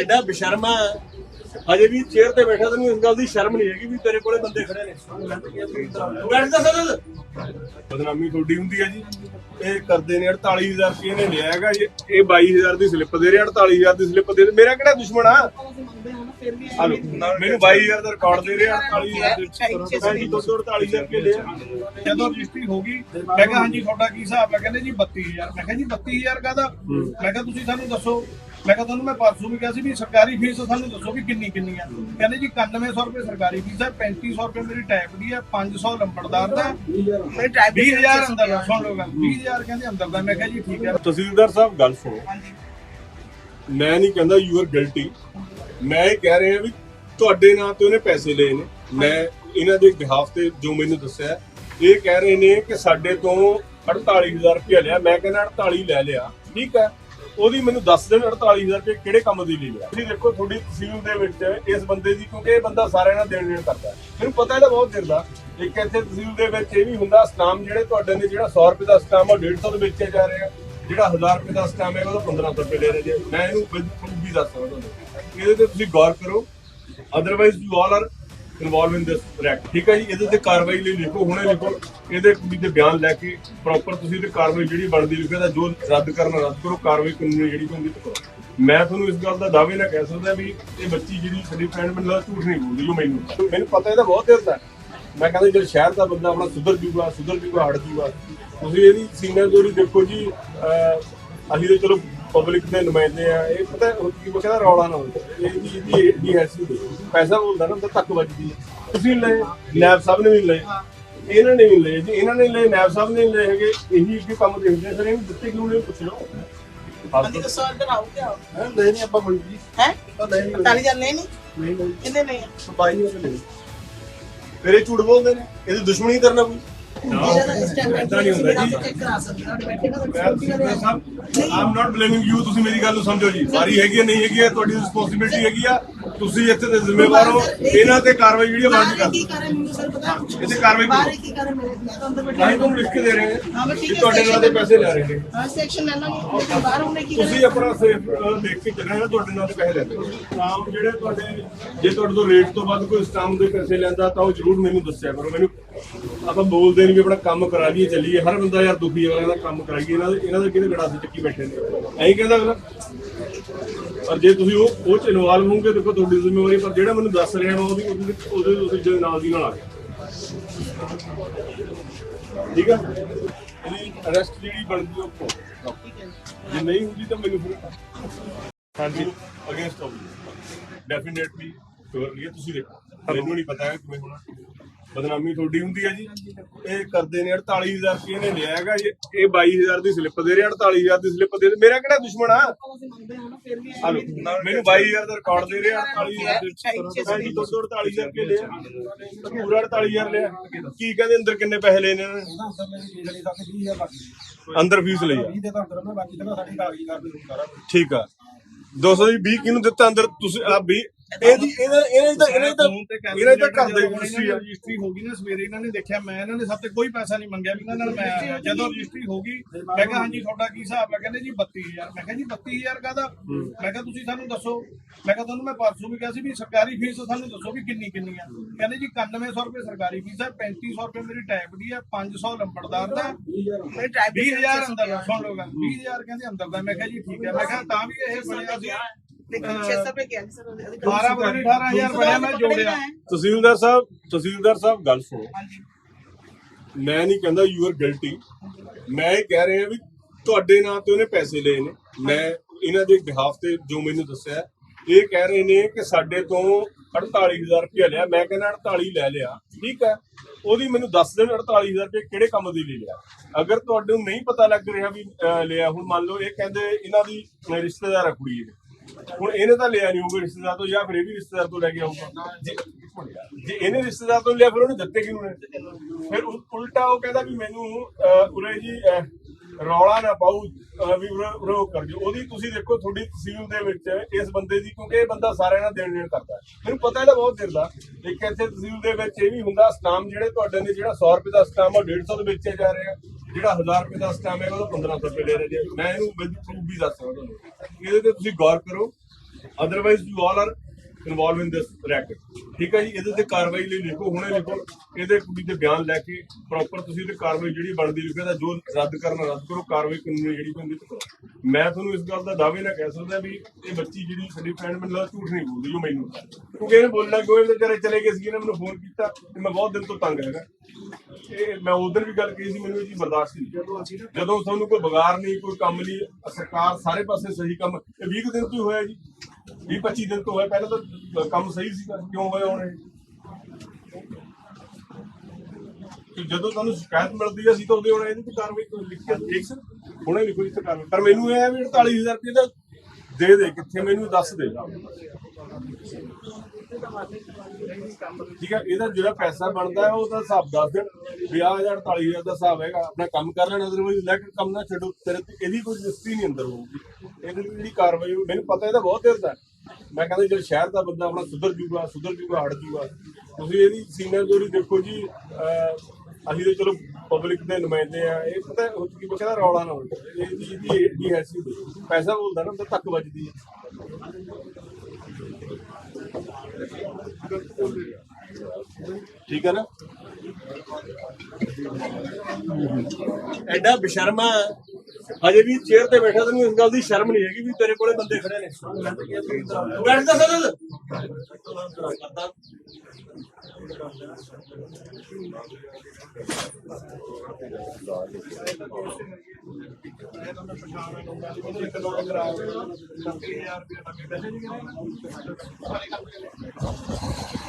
ਐਡਾ ਬੇਸ਼ਰਮਾ ਹਜੇ ਵੀ ਚੇਅਰ ਤੇ ਬੈਠਾ ਤੈਨੂੰ ਇਸ ਗੱਲ ਦੀ ਸ਼ਰਮ ਨਹੀਂ ਹੈਗੀ ਵੀ ਤੇਰੇ ਕੋਲੇ ਬੰਦੇ ਖੜੇ ਨੇ। ਬੈਠਦਾ ਸਰ ਬਦਨਾਮੀ ਤੁਹਾਡੀ ਹੁੰਦੀ ਹੈ ਜੀ। ਇਹ ਕਰਦੇ ਨੇ 48000 ਰੁਪਏ ਨੇ ਲਿਆ ਹੈਗਾ ਜੀ। ਇਹ 22000 ਦੀ ਸਲਿੱਪ ਦੇ ਰਿਹਾ 48000 ਦੀ ਸਲਿੱਪ ਦੇ। ਮੇਰਾ ਕਿਹੜਾ ਦੁਸ਼ਮਣ ਆ? ਹਲੋ ਮੈਨੂੰ 22000 ਦਾ ਰਿਕਾਰਡ ਦੇ ਰਿਹਾ 48000 ਦੇ ਮੈਂ ਜੀ 248 ਰੁਪਏ ਲਿਆ। ਜਦੋਂ ਰਜਿਸਟਰੀ ਹੋ ਗਈ ਮੈਂ ਕਿਹਾ ਹਾਂਜੀ ਤੁਹਾਡਾ ਕੀ ਹਿਸਾਬ ਹੈ? ਕਹਿੰਦੇ ਜੀ 32000 ਮੈਂ ਕਿਹਾ ਜੀ 32000 ਕਾਹਦਾ? ਮੈਂ ਕਿਹਾ ਤੁਸੀਂ ਸਾਨੂੰ ਦੱਸੋ। ਮੈਂ ਕਿਹਾ ਤੁਹਾਨੂੰ ਮੈਂ ਪਰਸੋਂ ਵੀ ਕਿਹਾ ਸੀ ਵੀ ਸਰਕਾਰੀ ਫੀਸ ਸਾਨੂੰ ਦੱਸੋ ਵੀ ਕਿੰਨੀ ਕਿੰਨੀ ਆ। ਕਹਿੰਦੇ ਜੀ 9100 ਰੁਪਏ ਸਰਕਾਰੀ ਫੀਸ ਹੈ 3500 ਰੁਪਏ ਮੇਰੀ ਟੈਪ ਦੀ ਹੈ 500 ਲੰਬੜਦਾਰ ਦਾ। 20000 ਅੰਦਰ ਦਾ ਸੁਣ ਲਓ ਗੱਲ 20000 ਕਹਿੰਦੇ ਅੰਦਰ ਦਾ ਮੈਂ ਕਿਹਾ ਜੀ ਠੀਕ ਹੈ ਤਹਿਸੀਲਦਾਰ ਸਾਹਿਬ ਗੱਲ ਸੁਣੋ। ਮੈਂ ਨਹੀਂ ਕਹਿੰਦਾ ਯੂ ਆਰ ਗਿਲਟੀ ਮੈਂ ਇਹ ਕਹਿ ਰਿਹਾ ਵੀ ਤੁਹਾਡੇ ਨਾਂ ਤੇ ਉਹਨੇ ਪੈਸੇ ਲਏ ਨੇ। ਮੈਂ ਇਹਨਾਂ ਦੇ ਬਿਹਾਫ ਤੇ ਜੋ ਮੈਨੂੰ ਦੱਸਿਆ ਇਹ ਕਹਿ ਰਹੇ ਨੇ ਕਿ ਸਾਡੇ ਤੋਂ 48000 ਰੁਪਏ ਲਿਆ। ਮੈਂ ਕਹਿੰਦਾ 48 ਲੈ ਲਿਆ। ਠੀਕ ਹੈ ਉਹਦੀ ਮੈਨੂੰ ਦੱਸ ਦੇਣ 48000 ਰੁਪਏ ਕਿਹੜੇ ਕੰਮ ਦੀ ਲਈ ਲਿਆ ਤੁਸੀਂ ਦੇਖੋ ਤੁਹਾਡੀ ਤਹਿਸੀਲ ਦੇ ਵਿੱਚ ਇਸ ਬੰਦੇ ਦੀ, ਕਿਉਂਕਿ ਇਹ ਬੰਦਾ ਸਾਰਿਆਂ ਨਾਲ ਦੇਣ ਦੇਣ ਕਰਦਾ ਹੈ। ਮੈਨੂੰ ਪਤਾ ਇਹਦਾ ਬਹੁਤ ਦਿਲ ਦਾ ਇੱਕ ਇੱਥੇ ਤਹਿਸੀਲ ਦੇ ਵਿੱਚ ਇਹ ਵੀ ਹੁੰਦਾ ਸਟਾਮ ਜਿਹੜੇ ਤੁਹਾਡੇ ਨੇ, ਜਿਹੜਾ 100 ਰੁਪਏ ਦਾ ਸਟਾਮ ਆ 150 ਦੇ ਵੇਚੇ ਜਾ ਰਿਹਾ। ਜਿਹੜਾ 1000 ਰੁਪਏ ਦਾ ਸਟਾਮ ਹੈ ਉਹਦਾ 1500 ਰੁਪਏ ਲੈ ਰਹੇ ਜੀ ਮੈਂ ਇਹਨੂੰ ਬਿਲਕੁਲ ਵੀ ਦੱਸ ਸਕਦਾ ਤੁਹਾਨੂੰ। ਇਹਦੇ ਤੇ ਤੁਸੀਂ ਗੌਰ ਕਰੋ। Otherwise you all are involve in this racket ਠੀਕ ਹੈ ਜੀ? ਇਹਦੇ ਤੇ ਕਾਰਵਾਈ ਲਈ ਲਿਖੋ, ਹੁਣੇ ਲਿਖੋ। ਇਹਦੇ ਕੁੜੀ ਤੇ ਬਿਆਨ ਲੈ ਕੇ ਪ੍ਰੋਪਰ ਤੁਸੀਂ ਤੇ ਕਾਰਵਾਈ ਜਿਹੜੀ ਬਣਦੀ ਲਿਖੋ ਦਾ ਜੋ ਰੱਦ ਕਰਨਾ ਰੱਦ ਕਰੋ, ਕਾਰਵਾਈ ਕਾਨੂੰਨੀ ਜਿਹੜੀ ਹੁੰਦੀ ਤੇ ਕਰੋ। ਮੈਂ ਤੁਹਾਨੂੰ ਇਸ ਗੱਲ ਦਾ ਦਾਅਵੇ ਨਾਲ ਕਹਿ ਸਕਦਾ ਵੀ ਇਹ ਬੱਚੀ ਜਿਹੜੀ ਸਾਡੀ ਫਰੈਂਡ ਮੈਨੂੰ ਲੱਗਦਾ ਝੂਠ ਨਹੀਂ ਬੋਲਦੀ, ਜੋ ਮੈਨੂੰ। ਮੈਨੂੰ ਪਤਾ ਇਹਦਾ ਬਹੁਤ ਦਿਲ ਦਾ ਮੈਂ ਕਹਿੰਦਾ ਜਿਹੜਾ ਸ਼ਹਿਰ ਦਾ ਬੰਦਾ ਆਪਣਾ ਸੁਧਰ ਜੂਗਾ ਸੁਧਰ ਜੂਗਾ, ਹਟ ਜੂਗਾ। ਤੁਸੀਂ ਇਹਦੀ ਸੀਨਾ ਜੋੜੀ ਦੇਖੋ ਜੀ ਅਸੀਂ ਤੇ ਚਲੋ ਪਬਲਿਕ ਦੇ ਨੁਮਾਇੰਦੇ ਆ ਇਹ ਪਤਾ ਕੀ ਕਹਿੰਦਾ ਰੌਲਾ ਨਾ ਹੁੰਦਾ ਇਹ ਜੀ ਦੀ ਦੀ ਹੈਸੀ ਪੈਸਾ ਬੋਲਦਾ ਨਾ ਤਾਂ ਤੱਕ ਵੱਜਦੀ ਹੈ। ਤੁਸੀਂ ਲਏ ਨੈਬ ਸਾਹਿਬ ਨੇ ਵੀ ਲਏ। ਇਹਨਾਂ ਨੇ ਵੀ ਲਏ। ਜੀ ਇਹਨਾਂ ਨੇ ਲਏ ਨੈਬ ਸਾਹਿਬ ਨੇ ਲਏ ਹੈਗੇ ਇਹੀ ਅੱਗੇ ਕੰਮ ਦੇਖਦੇ ਸਰ ਇਹਨੂੰ ਦਿੱਤੇ ਕਿਉਂ ਨਹੀਂ ਪੁੱਛ ਲਓ। ਹਾਂਜੀ ਦੱਸੋ ਇੱਧਰ ਆਓ ਕਿ ਆਓ ਹੈ ਲੈ ਨਹੀਂ ਆਪਾਂ ਮੰਡੀ ਜੀ ਹੈ? ਤਾਂ ਲੈ ਨਹੀਂ 40000 ਨਹੀਂ ਨਹੀਂ। ਨਹੀਂ ਨਹੀਂ। ਕਿੰਨੇ ਨਹੀਂ? ਬਾਈ ਨਹੀਂ। ਲੈ ਫਿਰ ਇਹ ਝੂਠ ਬੋਲਦੇ ਨੇ। ਇਹਦੀ ਦੁਸ਼ਮਣੀ ਕਰਨਾ ਕੋਈ। ਨਹੀਂ ਹੁੰਦਾ ਜੀ। ਆਮ ਨਾਟ ਬਲੇਮਿੰਗ ਯੂ ਤੁਸੀਂ ਮੇਰੀ ਗੱਲ ਨੂੰ ਸਮਝੋ ਜੀ। ਵਾਰੀ ਹੈਗੀ ਹੈ ਨਹੀਂ ਹੈਗੀ ਹੈ ਤੁਹਾਡੀ ਰਿਸਪੌਂਸਿਬਿਲਟੀ ਹੈਗੀ ਆ। ਤੁਸੀਂ ਇੱਥੇ ਦੇ ਜ਼ਿੰਮੇਵਾਰ ਹੋ। ਇਹਨਾਂ ਤੇ ਕਾਰਵਾਈ ਜਿਹੜੀ ਬਣਦੀ ਕਰ ਕੀ ਕਰੇ ਮੈਨੂੰ ਸਰ ਪਤਾ। ਇਹਦੇ ਕਾਰਵਾਈ ਕਰੋ। ਬਾਹਰ ਕੀ ਕਰੇ ਮੇਰੇ ਮੈਂ ਤਾਂ ਅੰਦਰ ਬੈਠਾ ਨਹੀਂ ਤੁਹਾਨੂੰ ਲਿਖ ਕੇ ਦੇ ਰਹੇ ਹਾਂ, ਹਾਂ ਬਸ ਠੀਕ ਕਿ ਹੈ, ਤੁਹਾਡੇ ਨਾਲ ਦੇ ਪੈਸੇ ਲੈ ਰਹੇ ਨੇ। ਹਾਂ ਸੈਕਸ਼ਨ ਲੈ ਲਾਂਗੇ ਲੇਕਿਨ ਬਾਹਰ ਉਹਨੇ ਕੀ ਤੁਸੀਂ ਕਰੇ? ਆਪਣਾ ਸੇਫ ਦੇਖ ਕੇ ਚੱਲਣਾ ਹੈ ਤੁਹਾਡੇ ਨਾਲ ਦੇ ਪੈਸੇ ਲੈਂਦੇ ਸਟਾਮ ਜਿਹੜੇ ਤੁਹਾਡੇ ਜੇ ਤੁਹਾਡੇ ਤੋਂ ਰੇਟ ਤੋਂ ਵੱਧ ਕੋਈ ਸਟਾਮ ਦੇ ਪੈਸੇ ਲੈਂਦਾ ਤਾਂ ਉਹ ਜ਼ਰੂਰ ਮੈਨੂੰ ਦੱਸਿਆ ਕਰੋ। ਮੈਨੂੰ ਆਪਾਂ ਬੋਲਦੇ ਨਹੀਂ ਵੀ ਆਪਣਾ ਕੰਮ ਕਰਾ ਲਈਏ ਚੱਲੀਏ। ਹਰ ਬੰਦਾ ਯਾਰ ਦੁਖੀ ਵਾਲਿਆਂ ਦਾ ਕੰਮ ਕਰਾਈਏ। ਇਹਨਾਂ ਦੇ ਇਹਨਾਂ ਦੇ ਕਿਹਦੇ ਗੜਾਸੇ ਚੱਕੀ ਬੈਠੇ ਨੇ? ਐਂ ਕਹਿੰਦਾ ਅਗਲਾ ਪਰ ਜੇ ਤੁਸੀਂ ਉਹ ਉਹ ਚ ਇਨਵੋਲਵ ਹੋਵੋਗੇ ਦੇਖੋ ਤੁਹਾਡੀ ਜ਼ਿੰਮੇਵਾਰੀ ਪਰ ਜਿਹੜਾ ਮੈਨੂੰ ਦੱਸ ਰਿਹਾ ਮੈਂ ਉਹਦੀ ਉਹਦੇ ਉਹਦੇ ਤੁਸੀਂ ਜਿਹੜੇ ਨਾਲ ਦੀ ਨਾਲ ਆ ਗਿਆ ਠੀਕ ਆ? ਇਹਦੀ ਅਰੈਸਟ ਜਿਹੜੀ ਬਣਦੀ ਉਹ ਕਰੋ। ਜੇ ਨਹੀਂ ਹੁੰਦੀ ਤਾਂ ਮੈਨੂੰ ਫਿਰ ਹਾਂਜੀ। ਅਗੇਂਸਟ ਆਫ ਡੈਫੀਨਿਟਲੀ ਸ਼ੋਰ ਇਹ ਤੁਸੀਂ ਦੇਖੋ। ਮੈਨੂੰ ਨਹੀਂ ਪਤਾ ਹੈ ਕਿਵੇਂ ਹੋਣਾ। ਬਦਨਾਮੀ ਤੁਹਾਡੀ ਹੁੰਦੀ ਹੈ ਜੀ। ਇਹ ਕਰਦੇ ਨੇ 48000 ਰੁਪਏ ਨੇ ਲਿਆ ਹੈਗਾ। ਜੀ ਇਹ 22000 ਦੀ ਸਲਿੱਪ ਦੇ ਰਿਹਾ 48000 ਦੀ ਸਲਿੱਪ ਦੇ ਰਿਹਾ। ਮੇਰਾ ਕਿਹੜਾ ਦੁਸ਼ਮਣ ਆ? ਮੈਨੂੰ 22000 ਦਾ ਰਿਕਾਰਡ ਦੇ ਰਿਹਾ 48000 ਦੇ। ਮੈਂ ਜੀ 248 ਰੁਪਏ ਲਿਆ। ਪੂਰਾ 48000 ਲਿਆ। ਕੀ ਕਹਿੰਦੇ ਅੰਦਰ ਕਿੰਨੇ ਪੈਸੇ ਲਏ ਨੇ ਇਹਨਾਂ ਨੇ? ਅੰਦਰ ਫੀਸ ਲਈ ਆ। ਠੀਕ ਆ। 220 ਕਿਹਨੂੰ ਦਿੱਤਾ ਅੰਦਰ? ਤੁਸੀਂ ਆ 20 ਇਹਦੀ ਇਹਨੇ ਇਹਨੇ ਤਾਂ ਇਹਨੇ ਤਾਂ ਇਹਨੇ ਤਾਂ ਘਰ ਦੇ ਰਜਿਸਟਰੀ ਆ। ਰਜਿਸਟਰੀ ਹੋ ਗਈ ਨਾ ਸਵੇਰੇ ਇਹਨਾਂ ਨੇ ਦੇਖਿਆ ਮੈਂ ਇਹਨਾਂ ਨੇ ਸਭ ਤੇ ਕੋਈ ਪੈਸਾ ਨਹੀਂ ਮੰਗਿਆ ਵੀ ਇਹਨਾਂ ਨਾਲ ਮੈਂ ਆਇਆ। ਜਦੋਂ ਰਜਿਸਟਰੀ ਹੋ ਗਈ ਮੈਂ ਕਿਹਾ ਹਾਂਜੀ ਤੁਹਾਡਾ ਕੀ ਹਿਸਾਬ? ਹੈ ਕਹਿੰਦੇ ਜੀ 32000 ਮੈਂ ਕਿਹਾ ਜੀ 32000 ਕਾਹਦਾ? ਮੈਂ ਕਿਹਾ ਤੁਸੀਂ ਸਾਨੂੰ ਦੱਸੋ। ਮੈਂ ਕਿਹਾ ਤੁਹਾਨੂੰ ਮੈਂ ਪਰਸੋਂ ਵੀ ਕਿਹਾ ਸੀ ਵੀ ਸਰਕਾਰੀ ਫੀਸ ਸਾਨੂੰ ਦੱਸੋ ਵੀ ਕਿੰਨੀ ਕਿੰਨੀ ਆ? ਕਹਿੰਦੇ ਜੀ 9100 ਰੁਪਏ ਸਰਕਾਰੀ ਫੀਸ ਹੈ 3500 ਰੁਪਏ ਮੇਰੀ ਟੈਪ ਦੀ ਹੈ 500 ਲੰਬੜਦਾਰ ਦਾ। ਮੇਰੇ ਟ੍ਰਾਈਬ 20000 ਅੰਦਰ ਦਾ ਸੁਣ ਲਓ ਗੱਲ 20000 ਕਹਿੰਦੇ ਅੰਦਰ ਦਾ। ਮੈਂ ਕਿਹਾ ਜੀ ਠੀਕ ਹੈ। ਮੈਂ ਕਿਹਾ ਤਾਂ ਵੀ ਇਹ ਬਣਿਆ ਸੀ ਲੇਕਿਨ 600 ਰੁਪਏ ਕਿਹਾ ਸੀ ਸਰ ਉਹਦੇ 12 ਪਤਾ ਨਹੀਂ 18000 ਬਣਿਆ ਮੈਂ ਜੋੜਿਆ। ਤਹਿਸੀਲਦਾਰ ਸਾਹਿਬ ਤਹਿਸੀਲਦਾਰ ਸਾਹਿਬ ਗੱਲ ਸੁਣੋ। ਹਾਂਜੀ। ਮੈਂ ਨਹੀਂ ਕਹਿੰਦਾ ਯੂ ਆਰ ਗਿਲਟੀ ਮੈਂ ਇਹ ਕਹਿ ਰਿਹਾ ਵੀ ਤੁਹਾਡੇ ਨਾਂ ਤੇ ਉਹਨੇ ਪੈਸੇ ਲਏ ਨੇ। ਮੈਂ ਇਹਨਾਂ ਦੇ ਬਿਹਾਫ ਤੇ ਜੋ ਮੈਨੂੰ ਦੱਸਿਆ ਇਹ ਕਹਿ ਰਹੇ ਨੇ ਕਿ ਸਾਡੇ ਤੋਂ 48000 ਰੁਪਏ ਲਿਆ। ਮੈਂ ਕਹਿੰਦਾ 48 ਲੈ ਲਿਆ। ਠੀਕ ਹੈ। ਉਹਦੀ ਮੈਨੂੰ ਦੱਸ ਦੇਣ 48000 ਰੁਪਏ ਕਿਹੜੇ ਕੰਮ ਦੀ ਲਈ ਲਿਆ। ਅਗਰ ਤੁਹਾਨੂੰ ਨਹੀਂ ਪਤਾ ਲੱਗ ਰਿਹਾ ਵੀ ਲਿਆ ਹੁਣ ਮੰਨ ਲਓ ਇਹ ਕਹਿੰਦੇ ਇਹਨਾਂ ਦੀ ਰਿਸ਼ਤੇਦਾਰ ਆ ਕੁੜੀ ਇਹ ਹੁਣ ਇਹਨੇ ਤਾਂ ਲਿਆ ਨਹੀਂ ਹੋਊਗਾ ਰਿਸ਼ਤੇਦਾਰ ਤੋਂ ਜਾਂ ਫਿਰ ਇਹ ਵੀ ਰਿਸ਼ਤੇਦਾਰ ਤੋਂ ਲੈ ਕੇ ਆਊਗਾ। ਜੇ ਜੇ ਇਹਨੇ ਰਿਸ਼ਤੇਦਾਰ ਤੋਂ ਲਿਆ ਫਿਰ ਉਹਨੇ ਦਿੱਤੇ ਕਿਹਨੂੰ ਨੇ? ਫਿਰ ਉਲ- ਉਲਟਾ ਉਹ ਕਹਿੰਦਾ ਵੀ ਮੈਨੂੰ ਅਹ, ਉਰੇ ਜੀ ਅਹ, ਰੌਲਾ ਨਾ ਪਾਉ ਅਹ, ਵੀ ਉਰੇ ਉਰੇ ਉਹ ਕਰ ਦਿਓ। ਉਹਦੀ ਤੁਸੀਂ ਦੇਖੋ ਤੁਹਾਡੀ ਤਹਿਸੀਲ ਦੇ ਵਿੱਚ ਇਸ ਬੰਦੇ ਦੀ ਕਿਉਂਕਿ ਇਹ ਬੰਦਾ ਸਾਰਿਆਂ ਨਾਲ ਦੇਣ ਦੇਣ ਕਰਦਾ ਹੈ। ਮੈਨੂੰ ਪਤਾ ਇਹਦਾ ਬਹੁਤ ਦਿਲ ਦਾ। ਇੱਕ ਇੱਥੇ ਤਹਿਸੀਲ ਦੇ ਵਿੱਚ ਇਹ ਵੀ ਹੁੰਦਾ ਸਟਾਮ ਜਿਹੜੇ ਤੁਹਾਡੇ ਨੇ ਜਿਹੜਾ 100 ਰੁਪਏ ਦਾ ਸਟਾਮ ਆ 150 ਦੇ ਵੇਚੇ ਜਾ ਰਹੇ। ਆ ਜਿਹੜਾ 1000 ਰੁਪਏ ਦਾ ਸਟਾਮ ਹੈ ਉਹਦਾ 1500 ਰੁਪਏ ਲੈ ਰਹੇ ਜੀ ਮੈਂ ਇਹਨੂੰ ਵਿਦ ਪ੍ਰੂਫ ਵੀ ਦੱਸ ਸਕਦਾ ਤੁਹਾਨੂੰ। ਇਹਦੇ ਤੇ ਤੁਸੀਂ ਗੌਰ ਕਰੋ। Otherwise you all are involve in this racket ਠੀਕ ਹੈ ਜੀ? ਇਹਦੇ ਤੇ ਕਾਰਵਾਈ ਲਈ ਲਿਖੋ, ਹੁਣੇ ਲਿਖੋ। ਇਹਦੇ ਕੁੜੀ ਦੇ ਬਿਆਨ ਲੈ ਕੇ ਪ੍ਰੋਪਰ ਤੁਸੀਂ ਤੇ ਕਾਰਵਾਈ ਜਿਹੜੀ ਬਣਦੀ ਲਿਖੋ ਤਾਂ ਜੋ ਰੱਦ ਕਰਨਾ ਰੱਦ ਕਰੋ, ਕਾਰਵਾਈ ਕਾਨੂੰਨੀ ਜਿਹੜੀ ਬੰਦੀ ਤੇ ਕਰੋ। ਮੈਂ ਤੁਹਾਨੂੰ ਇਸ ਗੱਲ ਦਾ ਦਾਅਵੇ ਨਾਲ ਕਹਿ ਸਕਦਾ ਵੀ ਇਹ ਬੱਚੀ ਜਿਹੜੀ ਸਾਡੀ ਫਰੈਂਡ ਮੈਨੂੰ ਲੱਗਦਾ ਝੂਠ ਨਹੀਂ ਬੋਲਦੀ ਜੋ ਮੈਨੂੰ ਕਿਉਂਕਿ ਇਹਨੇ ਬੋਲਣਾ ਕਿਉਂ ਇਹ ਵਿਚਾਰੇ ਚਲੇ ਗਏ ਸੀ ਇਹਨੇ ਮੈਨੂੰ ਫੋਨ ਕੀਤਾ ਤੇ ਮੈਂ ਬਹੁਤ ਦਿਨ ਤੋਂ ਤੰਗ ਹੈਗਾ। ਇਹ ਮੈਂ ਉਧਰ ਵੀ ਗੱਲ ਕਹੀ ਸੀ, ਮੈਨੂੰ ਇਹ ਚੀਜ਼ ਬਰਦਾਸ਼ਤ ਨਹੀਂ। ਜਦੋਂ ਤੁਹਾਨੂੰ ਕੋਈ ਬਗਾਰ ਨਹੀਂ, ਕੋਈ ਕੰਮ ਨਹੀਂ, ਸਰਕਾਰ ਸਾਰੇ ਪਾਸੇ ਸਹੀ ਕੰਮ, ਇਹ 20 ਕੁ ਦਿਨ ਤੋਂ ਹੀ ਹੋਇਆ ਜੀ। 20 25 ਦਿਨ ਤੋਂ ਹੋਇਆ, ਪਹਿਲਾਂ ਤਾਂ ਕੰਮ ਸਹੀ ਸੀਗਾ, ਕਿਉਂ ਹੋਇਆ ਹੁਣ? ਕਿ ਜਦੋਂ ਤੁਹਾਨੂੰ ਸ਼ਿਕਾਇਤ ਮਿਲਦੀ ਹੈ ਅਸੀਂ ਤਾਂ ਉਹਦੇ ਹੁਣ ਇਹਦੀ ਕਾਰਵਾਈ ਕੋਈ ਲਿਖ ਕੇ ਦੇਖ ਸਰ ਹੁਣੇ ਵੀ ਕੋਈ ਕਾਰਵਾਈ। ਪਰ ਮੈਨੂੰ ਇਹ ਹੈ ਵੀ 48000 ਰੁਪਏ ਦਾ ਦੇ ਦੇ, ਕਿੱਥੇ ਮੈਨੂੰ ਦੱਸ ਦੇ। ਠੀਕ ਹੈ ਇਹਦਾ ਜਿਹੜਾ ਪੈਸਾ ਬਣਦਾ ਹੈ ਉਹਦਾ ਹਿਸਾਬ ਦੱਸ ਦੇਣ। ਵੀ ਆਹ ਹਜ਼ਾਰ ਦਾ ਹਿਸਾਬ ਹੈਗਾ, ਆਪਣਾ ਕੰਮ ਕਰ ਲੈਣਾ ਅਦਰਵਾਈਜ਼ ਲੈ ਕੇ ਕੰਮ ਨਾ ਛੱਡੋ। ਤੇਰੇ ਤੇ ਇਹਦੀ ਕੋਈ ਰਜਿਸਟਰੀ ਨਹੀਂ ਅੰਦਰ ਹੋਊਗੀ। ਇਹਦੀ ਜਿਹੜੀ ਕਾਰਵਾਈ, ਮੈਨੂੰ ਪਤਾ ਇਹਦਾ ਬਹੁਤ ਦੇਰ ਦਾ ਮੈਂ ਕਹਿੰਦਾ ਜਿਹੜਾ ਸ਼ਹਿਰ ਦਾ ਬੰਦਾ ਆਪਣਾ ਸੁਧਰ ਜੂਗਾ ਸੁਧਰ ਜੂਗਾ, ਹਟ ਜੂਗਾ। ਤੁਸੀਂ ਇਹਦੀ ਸੀਨੀਅਰਦੋਰੀ ਦੇਖੋ ਜੀ ਅਸੀਂ ਤਾਂ ਚਲੋ ਪਬਲਿਕ ਦੇ ਨੁਮਾਇੰਦੇ ਆ। ਇਹ ਪਤਾ ਉਹ ਕੀ ਕਹਿੰਦਾ, ਰੌਲਾ ਨਾ ਹੋਵੇ। ਇਹ ਜੀ ਦੀ ਏਡੀ ਐਸੀ ਪੈਸਾ ਬੋਲਦਾ ਨਾ, ਤਾਂ ਤੱਕ ਵੱਜਦੀ ਹੈ। ਠੀਕ ਹੈ ਨਾ? ਐਡਾ ਬੇਸ਼ਰਮਾ ਹਜੇ ਵੀ ਚੇਅਰ ਤੇ ਬੈਠਾ ਤੈਨੂੰ ਇਸ ਗੱਲ ਦੀ ਸ਼ਰਮ ਨਹੀਂ ਹੈਗੀ ਵੀ ਤੇਰੇ ਕੋਲੇ ਬੰਦੇ ਖੜੇ ਨੇ। ਬੈਠਦਾ ਸਰ।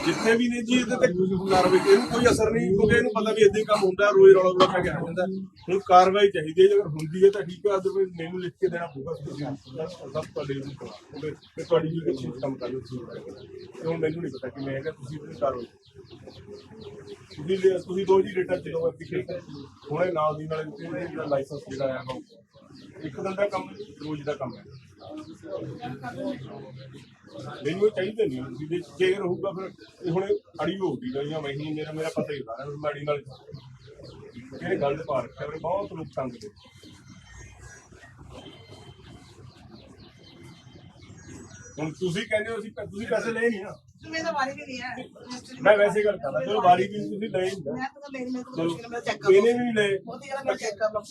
ਜਿੱਥੇ ਵੀ ਨੇ ਜੀ, ਇਹਦੇ ਤੇ ਕਾਰਵਾਈ, ਇਹਨੂੰ ਕੋਈ ਅਸਰ ਨਹੀਂ, ਕਿਉਂਕਿ ਇਹਨੂੰ ਪਤਾ ਵੀ ਇਦਾਂ ਹੀ ਕੰਮ ਹੁੰਦਾ, ਰੋਜ਼ ਰੌਲਾ ਰੌਲਾ ਪੈ ਕੇ ਹਟ ਜਾਂਦਾ। ਹੁਣ ਕਾਰਵਾਈ ਚਾਹੀਦੀ ਹੈ ਜੇਕਰ ਹੁੰਦੀ ਹੈ ਤਾਂ ਠੀਕ ਹੈ ਅਦਰਵਾਈਜ਼ ਮੈਨੂੰ ਲਿਖ ਕੇ ਦੇਣਾ ਪਊਗਾ, ਸਭ ਤੁਹਾਡੇ ਨੂੰ ਕਿਉਂਕਿ ਤੁਹਾਡੀ ਵੀ ਕੰਮ ਕਰ ਲਓ ਹੁਣ ਮੈਨੂੰ ਨਹੀਂ ਪਤਾ ਕਿ ਮੈਂ ਹੈਗਾ, ਤੁਸੀਂ ਵੀ ਕਾਰਵਾਈ ਤੁਸੀਂ ਲਿਆ- ਤੁਸੀਂ ਦੋ ਜੀ ਰੇਟਰ ਚਲੋ ਐਪਲੀਕੇਸ਼ਨ ਹੁਣੇ ਨਾਲ ਦੀ ਨਾਲ ਜਿਹੜਾ ਲਾਇਸੈਂਸ ਜਿਹੜਾ ਆਇਆ ਉਹ ਇੱਕ ਦਿਨ ਦਾ ਕੰਮ ਨਹੀਂ, ਰੋਜ਼ ਦਾ ਕੰਮ ਹੈ। ਮੈਨੂੰ ਇਹ ਚਾਹੀਦਾ ਨਹੀਂ ਤੁਸੀਂ ਜੇ ਜੇ ਰਹੂਗਾ ਫਿਰ ਇਹ ਹੁਣ ਅੜੀ ਹੋ ਜਾਂ ਮੈਂ ਮੇਰਾ ਮੇਰਾ ਪਤਾ ਹੀ ਹੁੰਦਾ ਨਾ ਮੈਂ ਅੜੀ ਨਾਲ ਮੇਰੇ ਗੱਲ ਪਾ ਰੱਖਿਆ ਮੇਰੇ ਬਹੁਤ ਲੋਕ ਤੰਗ ਨੇ। ਹੁਣ ਤੁਸੀਂ ਕਹਿੰਦੇ ਹੋ ਅਸੀਂ ਪੈ- ਤੁਸੀਂ ਪੈਸੇ ਲਏ ਨਹੀਂ ਨਾ। ਮੈਂ ਵੈਸੇ ਗੱਲ ਕਰਦਾ ਚਲੋ ਵਾਰੀ ਵੀ ਤੁਸੀਂ ਲਈ ਹੁੰਦਾ ਮੈਂ ਤਾਂ ਲੈ ਮੈਂ ਤਾਂ ਮੁਸ਼ਕਿਲ ਮੈਂ ਚੈੱਕ ਕਰ ਇਹਨੇ ਵੀ ਨਹੀਂ ਲਏ ਬਹੁਤੀ ਮੈਂ ਚੈੱਕ ਕਰ ਲਵਾਂ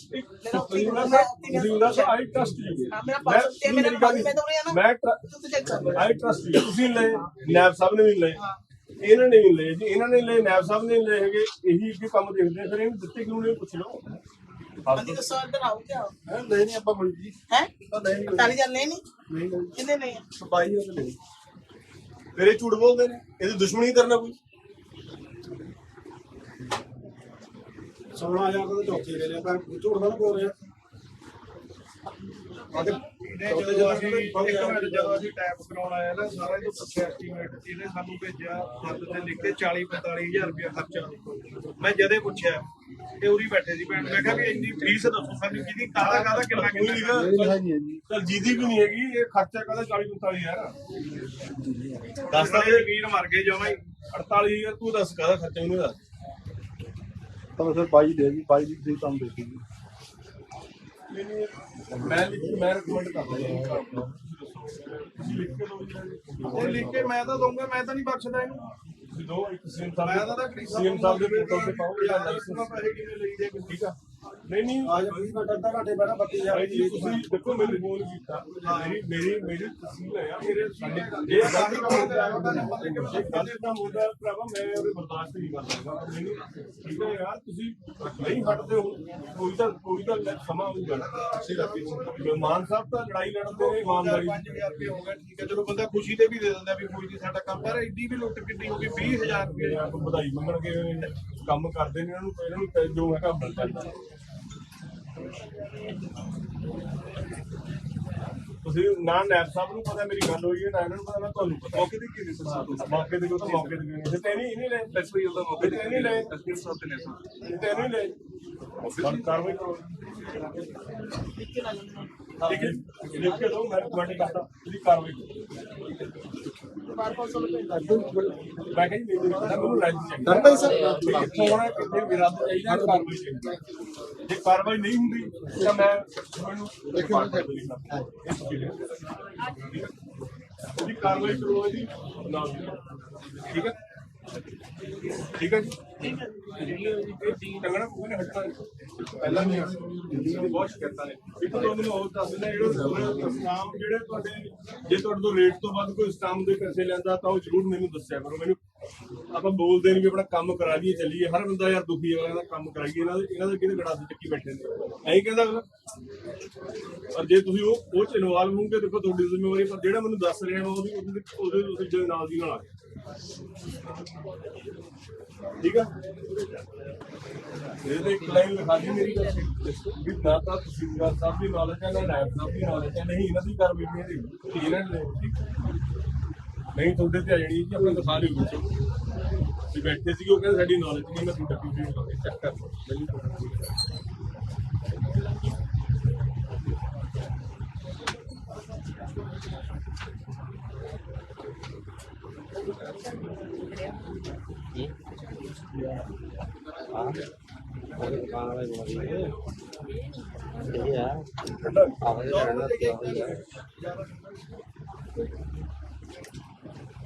ਤੁਸੀਂ ਹੁੰਦਾ ਤੁਸੀਂ ਹੁੰਦਾ ਆਈ ਟਰਸਟ ਯੂ ਮੇਰਾ ਪਾਸ ਤੇ ਮੇਰਾ ਪਾਸ ਮੈਂ ਤਾਂ ਰਿਹਾ ਨਾ ਮੈਂ ਤੁਸੀਂ ਚੈੱਕ ਕਰ। ਲਓ ਆਈ ਟਰਸਟ ਤੁਸੀਂ ਲਏ ਨੈਬ ਸਾਹਿਬ ਨੇ ਵੀ ਲਏ। ਇਹਨਾਂ ਨੇ ਵੀ ਲਏ ਜੀ। ਇਹਨਾਂ ਨੇ ਲਏ ਨੈਬ ਸਾਹਿਬ ਨੇ ਲਏ ਹੈਗੇ। ਇਹੀ ਅੱਗੇ ਕੰਮ ਦੇਖਦੇ ਫਿਰ ਇਹਨੂੰ ਦਿੱਤੇ ਕਿਉਂ ਨਹੀਂ? ਪੁੱਛ ਲਓ। ਬੰਦੀ ਦਾ ਸਾਲ ਤੇ ਆਉ ਕਿਆ ਨਹੀਂ ਨਹੀਂ ਆਪਾਂ ਮੰਡੀ। ਹੈ? ਤਾਂ ਨਹੀਂ 40000 ਨਹੀਂ ਨਹੀਂ ਨਹੀਂ। ਕਿੰਨੇ ਨਹੀਂ 22 ਹੋ ਗਏ ਫਿਰ ਇਹ ਝੂਠ ਬੋਲਦੇ ਨੇ? ਇਹਦੀ ਦੁਸ਼ਮਣੀ ਕਰਨਾ ਕੋਈ? 16000 ਦਾ ਚੌਥੀ ਲੈ ਲਿਆ ਪਰ ਝੂਠ ਨਾ ਬੋਲ ਰਿਹਾ। ਜਦੋਂ ਅਸੀਂ ਇੱਕ ਮਿੰਟ ਜਦੋਂ ਅਸੀਂ ਟੈਪ ਕਰਾਉਣ ਆਇਆ ਨਾ ਸਾਰਾ ਇਹਨੂੰ ਪੁੱਛਿਆ ਐਸਟੀਮੇਟ ਇਹਨੇ ਸਾਨੂੰ ਭੇਜਿਆ ਹੱਥ ਤੇ ਲਿਖ ਕੇ 40 45000 ਰੁਪਇਆ ਖਰਚਾ। ਮੈਂ ਜਦੇ ਪੁੱਛਿਆ ਤੇ ਉਰੀ ਬੈਠੇ ਸੀ ਭੈਣ ਮੈਂ ਕਿਹਾ ਵੀ ਇੰਨੀ ਫੀਸ ਦੱਸੋ ਸਾਨੂੰ ਕਿਹਦੀ ਕਾਹਦਾ ਕਾਹਦਾ ਕਿੰਨਾ ਕਿੰਨਾ ਚਲ ਜੀਦੀ ਵੀ ਨਹੀਂ ਹੈਗੀ ਇਹ ਖਰਚਾ ਕਹਦਾ 40 45 ਯਾਰ ਦੱਸ ਤਾਂ ਇਹ ਵੀਰ ਮਰ ਗਏ ਜਮਾਂ ਹੀ। 48 ਯਾਰ ਤੂੰ ਦੱਸ ਕਾਹਦਾ ਖਰਚਾ ਉਹਨੂੰ ਦੱਸ? ਤਾਂ ਫਿਰ ਬਾਈ ਦੇ ਜੀ ਬਾਈ ਦੀ ਤੁਸੀਂ ਕੰਮ ਦੇਖੀ। ਜੀ ਮੈਂ ਲਿਖ ਮੈਂ ਰეკਮੈਂਡ ਕਰਦਾ ਜੀ ਤੁਸੀਂ ਲਿਖ ਕੇ ਦਿਓ ਜੀ ਇਹ ਲਿਖ ਕੇ ਮੈਂ ਤਾਂ ਦਊਂਗਾ ਮੈਂ ਤਾਂ ਨਹੀਂ ਬਖਸ਼ਦਾ ਇਹਨੂੰ। ਦੋ ਇੱਕ ਸੀਐਮ ਸਾਹਿਬ ਮੈਂ ਤਾਂ ਤਾਂ ਕਰੀ ਸੀਐਮ ਸਾਹਿਬ ਦੇ ਪੋਰਟਲ ਤੇ ਪਾਓ ਲਾਇਸੈਂਸ ਪੈਸੇ ਕਿਵੇਂ ਠੀਕ ਆ। ਨਹੀਂ ਨਹੀਂ। ਆ ਜਾ 20 ਮਿੰਟ ਅੱਧਾ ਘੰਟੇ ਪਹਿਲਾਂ 32000 ਭਾਈ ਜੀ ਤੁਸੀਂ ਦੇਖੋ ਮੈਨੂੰ ਫੋਨ ਕੀਤਾ। ਮੇਰੀ ਮੇਰੀ ਮੇਰੀ ਤਸਵੀਰ ਹੈ ਯਾਰ। ਮੇਰੇ ਸਾਡੇ ਇਹ ਗਲਤੀ ਕੰਮ ਹੁੰਦਾ ਹੈ ਇਹ ਗਲਤੀ ਕੰਮ ਹੁੰਦਾ ਹੈ ਭਰਾਵਾ ਮੈਂ ਉਹਦੇ ਬਰਦਾਸ਼ਤ ਨਹੀਂ ਕਰ ਸਕਦਾ। ਮੈਨੂੰ ਠੀਕ ਹੈ ਯਾਰ ਤੁਸੀਂ ਨਹੀਂ ਹਟਦੇ ਹੋ। ਕੋਈ ਤਾਂ ਕੋਈ ਤਾਂ ਲੈ- ਸਮਾਂ ਆਊਗਾ ਨਾ ਮਾਨ ਸਾਹਿਬ ਤਾਂ ਲੜਾਈ ਲੜਦੇ ਨੇ ਇਮਾਨਦਾਰੀ 5000 ਰੁਪਏ ਹੋ ਗਿਆ ਠੀਕ ਹੈ। ਚਲੋ ਬੰਦਾ ਖੁਸ਼ੀ ਤੇ ਵੀ ਦੇ ਦਿੰਦਾ ਵੀ ਕੋਈ ਨਹੀਂ ਸਾਡਾ ਕੰਮ ਪਰ ਐਡੀ ਵੀ ਲੁੱਟ ਕਿੱਡੀ ਹੋ ਗਈ 20000 ਰੁਪਏ। ਕੋਈ ਵਧਾਈ ਮੰਗਣਗੇ ਕੰਮ ਕਰਦੇ ਨੇ ਇਹਨਾਂ ਨੂੰ ਇਹਨਾਂ ਨੂੰ ਜੋ ਹੈਗਾ ਮਿਲ ਜਾਂਦਾ। ਤੁਸੀਂ ਨਾ ਨੈਬ ਸਾਹਿਬ ਨੂੰ ਪਤਾ ਮੇਰੀ ਗੱਲ ਹੋਈ ਹੈ ਨਾ ਇਹਨਾਂ ਨੂੰ ਪਤਾ ਨਾ ਤੁਹਾਨੂੰ ਪਤਾ। ਮੌਕੇ ਤੇ ਕੀ ਨਹੀਂ ਸਰ ਮੌਕੇ ਤੇ ਕਿਉਂ ਤਾਂ ਮੌਕੇ ਤੇ ਕਿਉਂ ਨਹੀਂ ਤੇ ਨਹੀਂ ਨਹੀਂ ਲੈ ਤਸਵੀਰ ਉਹਦਾ ਮੌਕੇ ਤੇ ਨਹੀਂ ਲੈ। ਤਸਵੀਰ ਸਾਹਿਬ ਤੇ ਲੈ। ਸਰ ਤੇ। ਨਹੀਂ ਲੈ ਔਰ ਕਾਰਵਾਈ ਕਰੋ ਠੀਕ ਹੈ ਲਿਖ ਕੇ ਦਿਓ ਮੈਂ ਤੁਹਾਡੀ ਕਰਦਾ ਤੁਸੀਂ ਕਾਰਵਾਈ ਕਰੋ। ਮੈਂ ਕਿਹਾ ਜੀ ਮੈਨੂੰ ਮੈਨੂੰ ਰਾਜੀ ਚਾਹੀਦਾ ਡਰਦਾ ਹੀ ਸਰ ਕਿੱਥੋਂ ਹੋਣਾ ਕਿੱਥੇ ਵਿਰਾਦ ਚਾਹੀਦਾ। ਕਾਰਵਾਈ ਚਾਹੀਦੀ ਜੇ ਕਾਰਵਾਈ ਨਹੀਂ ਹੁੰਦੀ ਤਾਂ ਮੈਂ ਮੈਨੂੰ ਕਾਰਵਾਈ ਕਰੋ ਇਹਦੀ। ਦੀ। ਠੀਕ ਹੈ। ਠੀਕ ਹੈ ਜੀ? ਟੰਗਣਾ ਕੋਈ ਨਹੀਂ ਹਟਣਾ ਪਹਿਲਾਂ ਵੀ ਅਸੀਂ ਬਹੁਤ ਸ਼ਿਕਾਇਤਾਂ ਨੇ। ਇੱਕ ਤੋਂ ਮੈਨੂੰ ਹੋਰ ਦੱਸ ਦਿੰਦਾ, ਜਿਹੜਾ ਸਟਾਮ ਜਿਹੜੇ ਤੁਹਾਡੇ ਜੇ ਤੁਹਾਡੇ ਤੋਂ ਰੇਟ ਤੋਂ ਵੱਧ ਕੋਈ ਸਟਾਮ ਦੇ ਪੈਸੇ ਲੈਂਦਾ, ਤਾਂ ਉਹ ਜ਼ਰੂਰ ਮੈਨੂੰ ਦੱਸਿਆ ਕਰੋ। ਮੈਨੂੰ ਆਪਾਂ ਬੋਲਦੇ ਨਹੀਂ ਵੀ ਆਪਣਾ ਕੰਮ ਕਰਾ ਲਈਏ, ਚੱਲੀਏ। ਹਰ ਬੰਦਾ ਯਾਰ ਦੁਖੀ ਹੈ ਦਾ ਕੰਮ ਕਰਾਈਏ। ਇਹਨਾਂ ਦੇ ਇਹਨਾਂ ਦੇ ਕਿਹਦੇ ਗੜਾਸ ਚੱਕੀ ਬੈਠੇ ਨੇ? ਐਂ ਕਹਿੰਦਾ ਅਗਲਾ। ਪਰ ਜੇ ਤੁਸੀਂ ਉਹ ਉਹ ਚ ਇਨਵੋਲਵ ਹੋਗੇ ਦੇਖੋ ਤੁਹਾਡੀ ਜ਼ਿੰਮੇਵਾਰੀ ਪਰ ਜਿਹੜਾ ਮੈਨੂੰ ਦੱਸ ਰਿਹਾ ਵਾ, ਉਹਦੀ ਉਹਦੇ ਉਹਦੇ ਉਹਦੇ ਦੇ ਨਾਲ ਦੀ ਨਾਲ ਆ ਗਿਆ ਠੀਕ ਆ? ਇਹਦੇ ਇੱਕ ਲਾਈਨ ਲਿਖਾ ਦੀ ਮੇਰੀ ਵੀ ਨਾ ਤਾਂ ਤਹਿਸੀਲਦਾਰ ਸਾਹਿਬ ਦੀ ਨੌਲੇਜ ਹੈ ਨਾ ਨਾਇਬ ਸਾਹਿਬ ਦੀ ਨੌਲੇਜ ਹੈ ਨਹੀਂ, ਇਹਨਾਂ ਦੀ ਕਰ ਵੀ ਮੇਰੀ ਇਹਨਾਂ ਨੇ ਨਹੀਂ, ਤੁਹਾਡੇ ਤੇ ਆ ਜਾਣੀ ਜੀ, ਆਪਣਾ ਦਿਖਾ ਲਿਓ ਵਿੱਚੋਂ ਵੀ ਬੈਠੇ ਸੀ ਉਹ ਕਹਿੰਦੇ ਸਾਡੀ ਨੌਲੇਜ ਨਹੀਂ, ਮੈਂ ਤੁਹਾਡਾ ਕਿਉਂ ਚੈੱਕ ਕਰ ਲਓ ਮੈਨੂੰ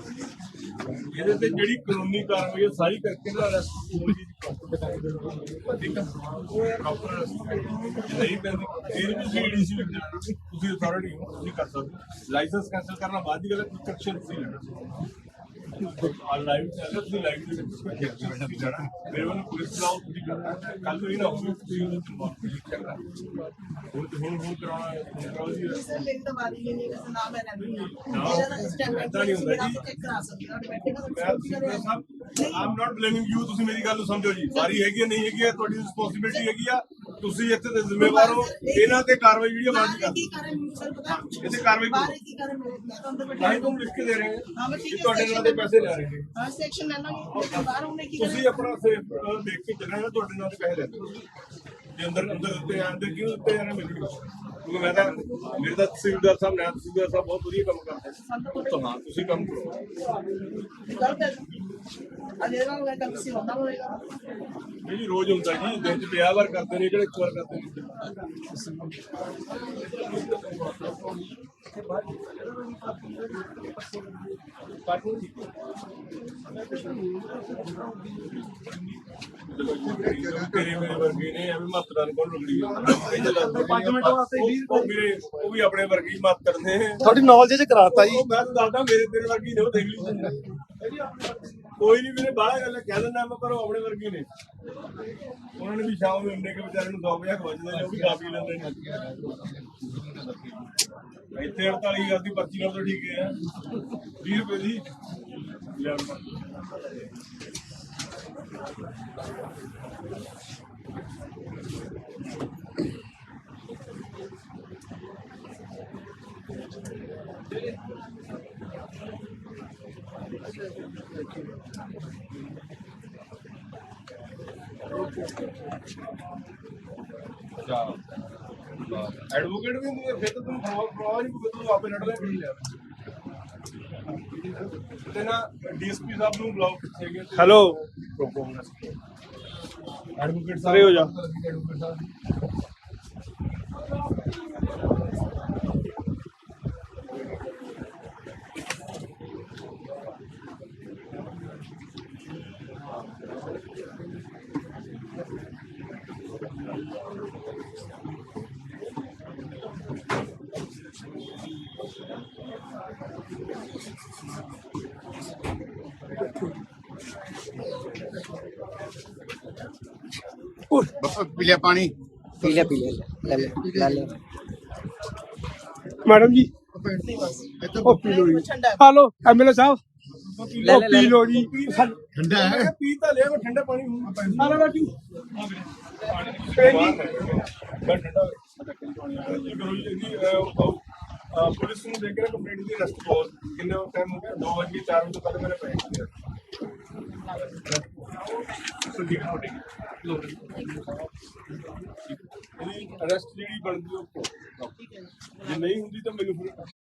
ਇਹਦੇ ਤੇ ਜਿਹੜੀ ਕਾਨੂੰਨੀ ਕਾਰਵਾਈ ਹੈ ਸਾਰੀ ਕਰਕੇ ਨਾ ਅਰੈਸਟ ਹੋਣੀ ਜੀ ਠੀਕ ਹੈ? ਪ੍ਰੋਪਰ ਅਰੈਸਟ ਨਹੀਂ ਪੈਂਦੀ ਫਿਰ ਵੀ ਤੁਸੀਂ ਈਡੀਸੀ ਵਿੱਚ ਜਾਣਾ, ਤੁਸੀਂ ਅਥਾਰਟੀ ਤੁਸੀਂ ਕਰ ਸਕਦੇ ਲਾਇਸੈਂਸ ਕੈਂਸਲ ਕਰਨਾ ਬਾਅਦ ਦੀ ਗੱਲ ਹੈ ਕੁਝ ਐਕਸ਼ਨ ਲੈਣਾ। ਆ ਲਾਈਵ ਚੱਲ ਰਿਹਾ ਤੁਸੀਂ ਲਾਈਵ ਦੇ ਵਿੱਚ ਐਕਸ਼ਨ ਨਹੀਂ ਲੈਣਾ ਮੇਰੇ ਵੱਲੋਂ ਪੁਲਿਸ ਲਾਓ ਤੁਸੀਂ ਕੱਲ ਨੂੰ ਇਹ ਨਾ ਹੋਵੇ ਤੁਸੀਂ ਉਹਨੂੰ ਇਨਵੋਲਵ ਕਰਨਾ ਹੁਣ ਤੇ ਹੁਣ ਹੁਣ ਕਰਾਉਣਾ ਹੈ ਕਰਾਓ ਜੀ। ਸਰ ਲਿੰਕ ਦਬਾ ਦੀ ਨਹੀਂ ਵੈਸੇ ਨਾਮ ਹੈ ਨਾ ਨਾ, ਮੇਰਾ ਤਾਂ ਸਟੈਂਡ ਏਦਾਂ ਨਹੀਂ ਹੁੰਦਾ ਜੀ। ਚੈੱਕ ਕਰਾ ਸਕਦੇ ਹੋ। ਬੈਠੇ ਨਾ ਸਾਹਿਬ ਆਮ ਨਾਟ ਬਲੇਮਿੰਗ ਯੂ ਤੁਸੀਂ ਮੇਰੀ ਗੱਲ ਨੂੰ ਸਮਝੋ ਜੀ। ਵਾਰੀ ਹੈਗੀ ਹੈ ਨਹੀਂ ਹੈਗੀ ਹੈ ਤੁਹਾਡੀ ਰਿਸਪੌਂਸਿਬਿਲਟੀ ਹੈਗੀ ਆ। ਤੁਸੀਂ ਇੱਥੇ ਦੇ ਜ਼ਿੰਮੇਵਾਰ ਹੋ ਇਹਨਾਂ ਤੇ ਕਾਰਵਾਈ ਜਿਹੜੀ ਬਾਹਰ ਚ ਕੀ ਕਰਨ ਸਰ ਪਤਾ? ਇਹਦੇ ਕਾਰਵਾਈ ਕਰੋ। ਬਾਹਰ ਕੀ ਮੈਂ ਤਾਂ ਅੰਦਰ ਕਰ ਬੈਠਾ ਨਹੀਂ ਤੁਮ ਲਿਖ ਕੇ ਦੇ ਰਹੇ ਹਾਂ, ਕਿ ਤੁਹਾਡੇ ਨਾਲ ਦੇ ਪੈਸੇ ਲੈ ਰਹੇ ਨੇ। ਹਾਂ ਸੈਕਸ਼ਨ ਲੈ ਲਾਂਗੇ। ਬਾਹਰ ਉਹਨੇ ਕੀ ਤੁਸੀਂ ਆਪਣਾ ਸੇਫ ਦੇਖ ਕੇ ਚੱਲਣਾ ਤੁਹਾਡੇ ਨਾਲ ਦੇ ਪੈਸੇ ਲੈਂਦੇ। ਜੇ ਅੰਦਰ ਅੰਦਰ ਉੱਤੇ ਆਂਦੇ ਕਿਉਂ ਉੱਤੇ ਆਣੇ ਮੈਨੂੰ ਕਿਉਂਕਿ ਮੈਂ ਤਾਂ ਮੇਰੇ ਤਾਂ ਤਹਿਸੀਲਦਾਰ ਸਾਹਿਬ ਨਾਇਬ ਤਹਿਸੀਲਦਾਰ ਸਾਹਿਬ ਬਹੁਤ ਵਧੀਆ ਕੰਮ ਕਰਦੇ ਤਾਂ ਹਾਂ ਤੁਸੀਂ ਕੰਮ ਕਰੋ। ਗਲਤ ਹੈ ਅਜੇ ਨਾਲ ਮੈਂ ਕੰਮ ਸੀ ਹੁੰਦਾ ਹੋਏਗਾ ਇਹ ਜੀ ਰੋਜ਼ ਹੁੰਦਾ ਜੀ। ਦਿਨ ਚ 50 ਵਾਰ ਕਰਦੇ ਨੇ ਜਿਹੜੇ ਇੱਕ ਵਾਰ ਕਰਦੇ ਨੇ। ਤੇਰੇ ਮੇਰੇ ਵਰਗੇ ਨੇ ਐਵੇਂ ਕੋਲ ਪੰਜ ਮਿੰਟ ਵਾਸਤੇ ਉਹ ਮੇਰੇ ਉਹ ਵੀ ਆਪਣੇ ਵਰਗੀ ਨੇ। ਤੁਹਾਡੀ ਨੌਲੇਜ ਚ ਕਰਾਤਾ ਜੀ। ਮੈਂ ਤਾਂ ਦੱਸਦਾ ਮੇਰੇ ਤੇਰੇ ਵਰਗੀ ਨੇ ਉਹ ਦੇਖ ਲਈ। ਕੋਈ ਨਹੀਂ ਮੇਰੇ ਬਾਹਰ ਗੱਲ ਕਹਿ ਦਿੰਦਾ ਮੈਂ ਪਰ ਉਹ ਆਪਣੇ ਵਰਗੇ ਨੇ। ਉਹਨਾਂ ਨੇ ਵੀ ਸ਼ਾਮ ਨੂੰ ਇੰਨੇ ਕੇ ਵਿਚਾਰੇ ਨੂੰ 2 ਵਜੇ ਉਹ ਵੀ ਖਾ ਲੈਂਦੇ ਨੇ। ਇੱਥੇ 48000 ਦੀ ਪਰਚੀ ਨਾਲ ਤਾਂ ਠੀਕ ਹੈ। 20 ਰੁਪਏ ਦੀ। ਲੈ ਲਓ। ਐਡਵੋਕੇਟ ਵੀ ਹੁੰਦੇ ਆ, ਫਿਰ ਤਾਂ ਤੁਹਾਨੂੰ ਫਰਵਾ ਫਰਵਾ ਨਹੀਂ ਪਊਗਾ, ਤੂੰ ਆਪੇ ਲੜ ਲੈ ਕਿਹੜੀ ਲਿਆ। ਤੇ ਨਾ ਡੀਐਸਪੀ ਸਾਹਿਬ ਨੂੰ ਬੁਲਾਓ ਕਿੱਥੇ ਗਏ ਹੈਲੋ ਐਡਵੋਕੇਟ ਸਾਹਿਬ ਹੋ ਜਾ। ਐਡਵੋਕੇਟ ਸਾਹਿਬ। ਪੀਲਿਆ ਪਾਣੀ? ਪੀ ਲੈ ਪੀ ਲੈ ਲੈ ਲੈ ਲੈ ਲੈ ਮੈਡਮ ਜੀ। ਉਹ ਪੀ ਲਓ ਜੀ। ਠੰਡਾ ਹਲੋ ਐਮਐਲਏ ਸਾਹਿਬ। ਲੈ ਲੈ ਲੈ ਲੋ ਜੀ। ਠੰਡਾ ਹੈ। ਪੀ ਤਾਂ ਲਿਆ ਮੈਂ ਠੰਡਾ ਪਾਣੀ ਉਹ, ਅਹ, ਪੁਲਿਸ ਨੂੰ ਦੇਖ ਕੇ ਕੰਪਲੇਂਟ ਦੀ ਰਸਤ ਬਹੁਤ। ਕਿੰਨਾ ਟਾਈਮ ਹੋ ਗਿਆ? 2 ਵਜੇ 4 ਵਜੇ ਤੋਂ ਪਹਿਲੇ ਮੇਰੇ ਪੈ ਇਹਦੀ ਅਰੈਸਟ ਜਿਹੜੀ ਬਣਦੀ ਉਹ ਕਰੋ। ਜੇ ਨਹੀਂ ਹੁੰਦੀ ਤਾਂ ਮੈਨੂੰ ਫਿਰ